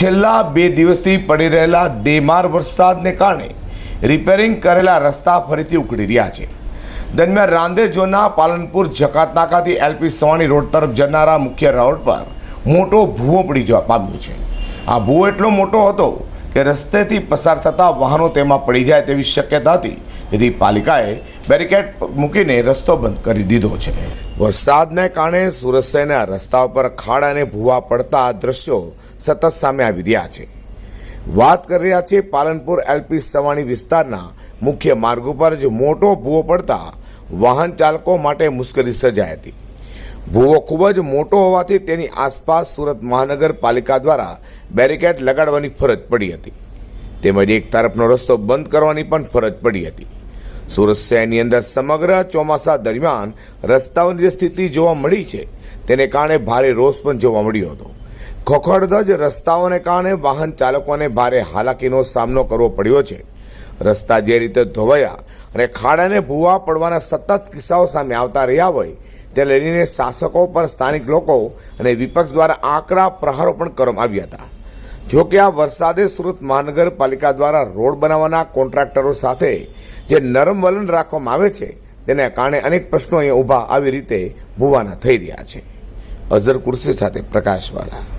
છેલ્લા બે દિવસથી પડી રહેલા દેમાર વરસાદને કારણે રિપેરિંગ કરેલા રસ્તા ફરીથી ઉખડી રહ્યા છે. દરમિયાન રાંદેર ઝોનના પાલનપુર જકાત નાકાથી એલપી સવાણી રોડ તરફ જનારા મુખ્ય રોડ પર મોટો ભૂવો પડી જવા પામ્યો છે. આ ભૂવો એટલો મોટો હતો કે રસ્તેથી પસાર થતા વાહનો તેમાં પડી જાય તેવી શક્યતા હતી. જેથી પાલિકાએ બેરિકેડ મૂકીને રસ્તો બંધ કરી દીધો છે. વરસાદને કારણે સુરત શહેરના રસ્તા ઉપર ખાડા અને ભૂવા પડતા દ્રશ્યો સતત સામે આવી રહ્યા છે. વાત કરી રહ્યા છીએ પાલનપુર એલપી સવાણી વિસ્તારના મુખ્ય માર્ગ ઉપર જ મોટો ભૂવો પડતા વાહન ચાલકો માટે મુશ્કેલી સર્જાઈ હતી. ભૂવો ખૂબ જ મોટો હોવાથી તેની આસપાસ સુરત મહાનગરપાલિકા દ્વારા બેરિકેડ લગાડવાની ફરજ પડી હતી. તેમજ એક તરફનો રસ્તો બંધ કરવાની પણ ફરજ પડી હતી. સુરત શહેરની અંદર સમગ્ર ચોમાસા દરમિયાન રસ્તાઓની જે સ્થિતિ જોવા મળી છે, તેને કારણે ભારે રોષ પણ જોવા મળ્યો હતો. ખોખડધજ રસ્તાઓને કારણે વાહન ચાલકોને ભારે હાલાકીનો સામનો કરવો પડ્યો છે. રસ્તા જે રીતે ધોવાયા અને ખાડાને ભૂવા પડવાના સતત કિસ્સાઓ સામે આવતા રહ્યા હોય તે લઈને શાસકો પર સ્થાનિક લોકો અને વિપક્ષ દ્વારા આકરા પ્રહારો પણ કરવામાં આવ્યા હતા. જો કે આ વરસાદે સુરત મહાનગરપાલિકા દ્વારા રોડ બનાવવાના કોન્ટ્રાક્ટરો સાથે જે નરમ વલણ રાખવામાં આવે છે, તેને કારણે અનેક પ્રશ્નો અહીંયા ઊભા આવી રીતે ભૂવાના થઈ રહ્યા છે. અઝર કુર્સી સાથે પ્રકાશવાળા.